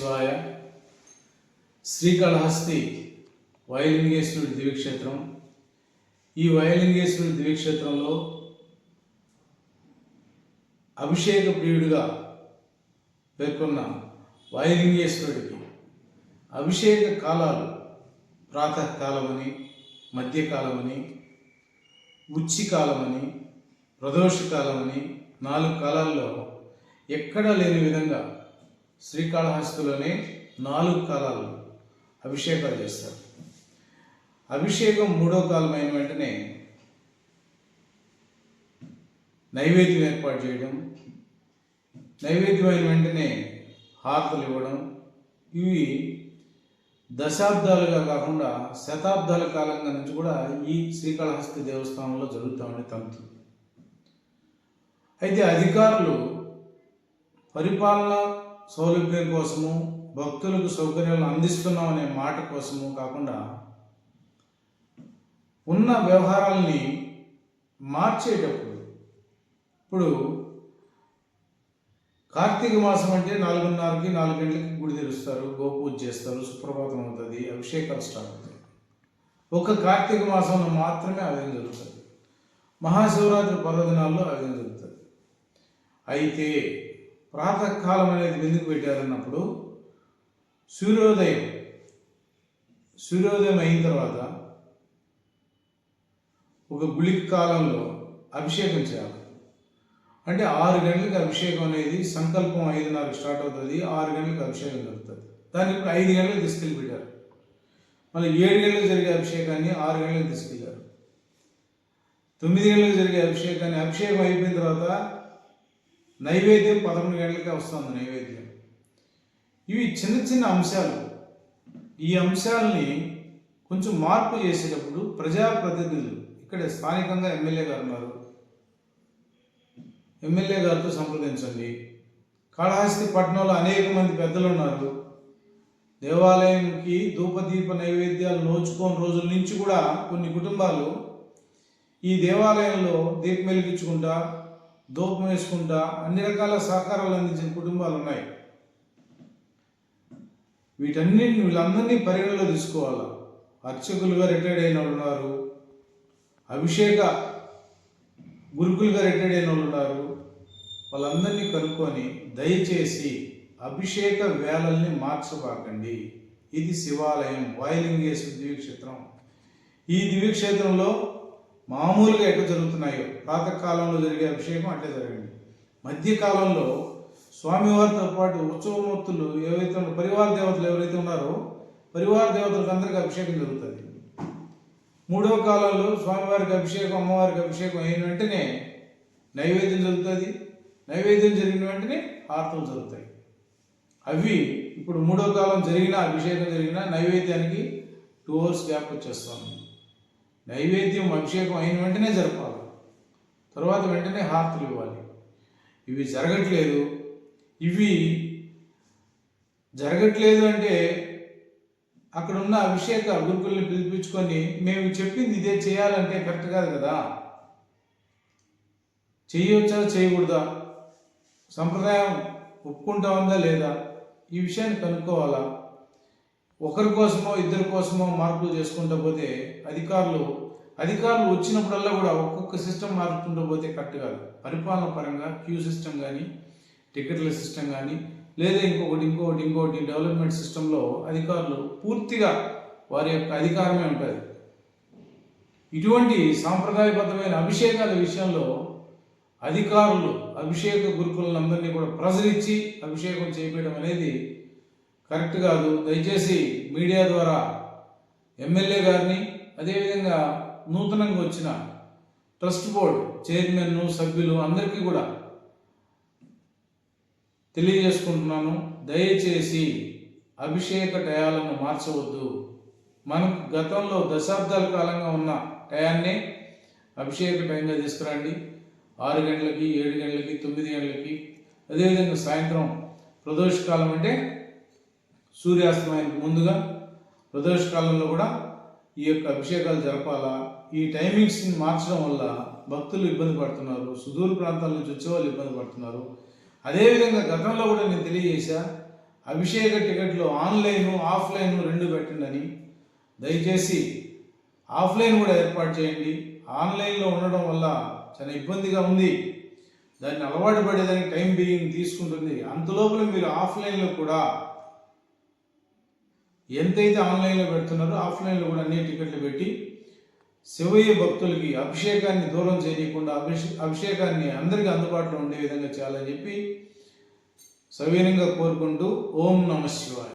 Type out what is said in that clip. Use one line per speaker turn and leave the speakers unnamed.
శివాయ శ్రీకాళహస్తి వైలింగేశ్వరుడి దివిక్షేత్రం ఈ వైలింగేశ్వరుడి దివిక్షేత్రంలో అభిషేక ప్రియుడిగా పేర్కొన్న వైలింగేశ్వరుడికి అభిషేక కాలాలు ప్రాతకాలమని మధ్యకాలమని ఉచ్చికాలమని ప్రదోషకాలమని నాలుగు కాలాల్లో ఎక్కడా లేని విధంగా శ్రీకాళహస్తిలోనే నాలుగు కాలాలు అభిషేకాలు చేస్తారు. అభిషేకం మూడో కాలం అయిన వెంటనే నైవేద్యం ఏర్పాటు చేయడం నైవేద్యం అయిన వెంటనే హారతలు ఇవ్వడం ఇవి దశాబ్దాలుగా కాకుండా శతాబ్దాల కాలంగా నుంచి కూడా ఈ శ్రీకాళహస్తి దేవస్థానంలో జరుగుతామని ఉండే తంతు అయితే అధికారులు పరిపాలన సౌలభ్యం కోసము భక్తులకు సౌకర్యాలను అందిస్తున్నాం అనే మాట కోసము కాకుండా ఉన్న వ్యవహారాల్ని మార్చేటప్పుడు ఇప్పుడు కార్తీక మాసం అంటే నాలుగున్నరకి నాలుగు గంటలకి గుడి తెరుస్తారు గోపూజ చేస్తారు సుప్రభాతం అవుతుంది అభిషేకాలు స్టార్ట్ అవుతాయి. ఒక కార్తీక మాసంలో మాత్రమే అదేం జరుగుతుంది. మహాశివరాత్రి పర్వదినాల్లో అదేం జరుగుతుంది. అయితే ప్రాతకాలం అనేది ఎందుకు పెట్టారన్నప్పుడు సూర్యోదయం. సూర్యోదయం అయిన తర్వాత ఒక గుళిక కాలంలో అభిషేకం చేయాలి. అంటే ఆరు గంటలకు అభిషేకం అనేది సంకల్పం ఐదున్నరకు స్టార్ట్ అవుతుంది ఆరు గంటలకు అభిషేకం జరుగుతుంది. దాన్ని ఇప్పుడు ఐదు గంటలకు తీసుకెళ్ళి పెట్టారు. మళ్ళీ ఏడు గంటలకు జరిగే అభిషేకాన్ని ఆరు గంటలకు తీసుకెళ్ళారు. తొమ్మిది గంటలకు జరిగే అభిషేకాన్ని అభిషేకం అయిపోయిన తర్వాత నైవేద్యం పదకొండు గంటలకే వస్తుంది నైవేద్యం. ఇవి చిన్న చిన్న అంశాలు. ఈ అంశాలని కొంచెం మార్పు చేసేటప్పుడు ప్రజాప్రతినిధులు ఇక్కడ స్థానికంగా ఎమ్మెల్యే గారు ఉన్నారు. ఎమ్మెల్యే గారితో సంప్రదించండి. కాళహస్తి పట్టణంలో అనేక మంది పెద్దలు ఉన్నారు. దేవాలయంకి ధూపదీప నైవేద్యాలు నోచుకోని రోజుల నుంచి కూడా కొన్ని కుటుంబాలు ఈ దేవాలయంలో దీపం వెలిగించుకుంటా ధూపం వేసుకుంటా అన్ని రకాల సహకారాలు అందించిన కుటుంబాలు ఉన్నాయి. వీటన్నిటిని వీళ్ళందరినీ పరిగణలో తీసుకోవాలి? అర్చకులుగా రిటైర్డ్ అయిన వాళ్ళు ఉన్నారు. అభిషేక గురుకులుగా రిటైర్డ్ అయిన వాళ్ళు ఉన్నారు. వాళ్ళందరినీ కనుక్కొని దయచేసి అభిషేక వేళల్ని మార్చబాకండి. ఇది శివాలయం వాయులింగేశ్వర దివ్యక్షేత్రం. ఈ దివ్యక్షేత్రంలో మామూలుగా ఎట్లా జరుగుతున్నాయో ప్రాతకాలంలో జరిగే అభిషేకం అట్లే జరగండి మధ్యకాలంలో స్వామివారితో పాటు ఉత్సవమూర్తులు ఏవైతే ఉన్నారో, పరివార దేవతలు ఎవరైతే ఉన్నారో పరివార దేవతలకు అందరికీ అభిషేకం జరుగుతుంది. మూడవ కాలంలో స్వామివారికి అభిషేకం అమ్మవారికి అభిషేకం అయిన వెంటనే నైవేద్యం జరుగుతుంది. నైవేద్యం జరిగిన వెంటనే హారతలు జరుగుతాయి. అవి ఇప్పుడు మూడో కాలం జరిగిన అభిషేకం జరిగిన నైవేద్యానికి టూ అవర్స్ గ్యాప్ వచ్చేస్తాం నైవేద్యం అభిషేకం అయిన వెంటనే జరపాలి. తర్వాత వెంటనే హారతులు ఇవ్వాలి. ఇవి జరగట్లేదు. ఇవి జరగట్లేదు అంటే అక్కడ ఉన్న అభిషేక గురుకుల్ని పిలిపించుకొని మేము చెప్పింది ఇదే చేయాలంటే కరెక్ట్ కాదు కదా. చేయవచ్చా చేయకూడదా? సంప్రదాయం ఒప్పుకుంటా ఉందా లేదా? ఈ విషయాన్ని కనుక్కోవాలా? ఒకరి కోసమో ఇద్దరి కోసమో మార్పులు చేసుకుంటా పోతే అధికారులు అధికారులు వచ్చినప్పుడల్లా కూడా ఒక్కొక్క సిస్టమ్ మారుతుంటూ పోతే కరెక్ట్ కాదు. పరిపాలన పరంగా క్యూ సిస్టమ్ కానీ టికెట్ల సిస్టమ్ కానీ లేదా ఇంకొకటి ఇంకొకటి ఇంకొకటి డెవలప్మెంట్ సిస్టంలో అధికారులు పూర్తిగా వారి యొక్క అధికారమే ఉంటుంది. ఇటువంటి సాంప్రదాయబద్ధమైన అభిషేకాల విషయంలో అధికారులు అభిషేక గురుకులందరినీ కూడా ప్రజలిచ్చి అభిషేకం చేయడం అనేది కరెక్ట్ కాదు. దయచేసి మీడియా ద్వారా ఎమ్మెల్యే గారిని అదేవిధంగా నూతనంగా వచ్చిన ట్రస్ట్ బోర్డు చైర్మన్ సభ్యులు అందరికీ కూడా తెలియజేసుకుంటున్నాను. దయచేసి అభిషేక టయాలను మార్చవద్దు. మనకు గతంలో దశాబ్దాల కాలంగా ఉన్న టయాన్నే అభిషేక టైంగా తీసుకురండి. ఆరు గంటలకి ఏడు గంటలకి తొమ్మిది గంటలకి అదేవిధంగా సాయంత్రం ప్రదోషకాలం అంటే సూర్యాస్తమయానికి ముందుగా ప్రదోషకాలంలో కూడా ఈ యొక్క అభిషేకాలు జరపాలా? ఈ టైమింగ్స్ని మార్చడం వల్ల భక్తులు ఇబ్బంది పడుతున్నారు సుదూర ప్రాంతాల నుంచి వచ్చే వాళ్ళు ఇబ్బంది పడుతున్నారు. అదేవిధంగా గతంలో కూడా నేను తెలియజేశా అభిషేక టికెట్లు ఆన్లైన్ ఆఫ్లైన్ రెండు పెట్టండి అని దయచేసి ఆఫ్లైన్ కూడా ఏర్పాటు చేయండి. ఆన్లైన్లో ఉండడం వల్ల చాలా ఇబ్బందిగా ఉంది. దాన్ని అలవాటు పడేదానికి టైం బియ్యం తీసుకుంటుంది. అంతలోపల మీరు ఆఫ్లైన్లో కూడా ఎంతైతే ఆన్లైన్లో పెడుతున్నారో ఆఫ్లైన్లో కూడా అన్ని టికెట్లు పెట్టి శివయ్య భక్తులకి అభిషేకాన్ని దూరం చేయకుండా అభిషే అభిషేకాన్ని అందరికీ అందుబాటులో ఉండే విధంగా చేయాలని చెప్పి సవీనంగా కోరుకుంటూ ఓం నమ శివాయ.